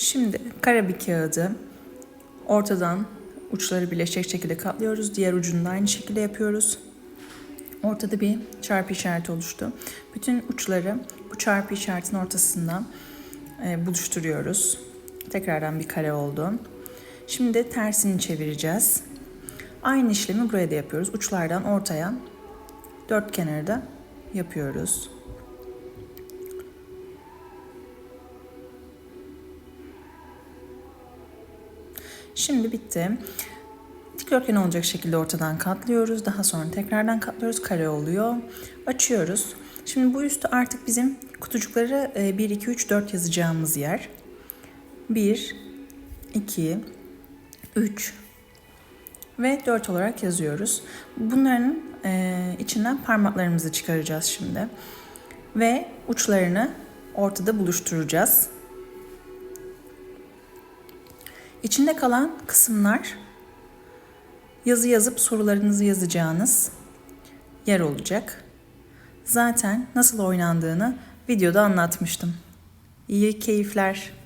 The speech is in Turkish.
Şimdi kare bir kağıdı ortadan uçları birleşecek şekilde katlıyoruz. Diğer ucunu da aynı şekilde yapıyoruz. Ortada bir çarpı işareti oluştu. Bütün uçları bu çarpı işaretin ortasından e, buluşturuyoruz. Tekrardan bir kare oldu. Şimdi tersini çevireceğiz. Aynı işlemi buraya da yapıyoruz. Uçlardan ortaya dört kenarı da yapıyoruz. Şimdi bitti. Dikdörtgen olacak şekilde ortadan katlıyoruz. Daha sonra tekrardan katlıyoruz. Kare oluyor. Açıyoruz. Şimdi bu üstü artık bizim kutucukları e, 1, 2, 3, 4 yazacağımız yer. 1, 2, 3 ve 4 olarak yazıyoruz. Bunların e, içinden parmaklarımızı çıkaracağız şimdi. Ve uçlarını ortada buluşturacağız. İçinde kalan kısımlar yazı yazıp sorularınızı yazacağınız yer olacak. Zaten nasıl oynandığını videoda anlatmıştım. İyi keyifler.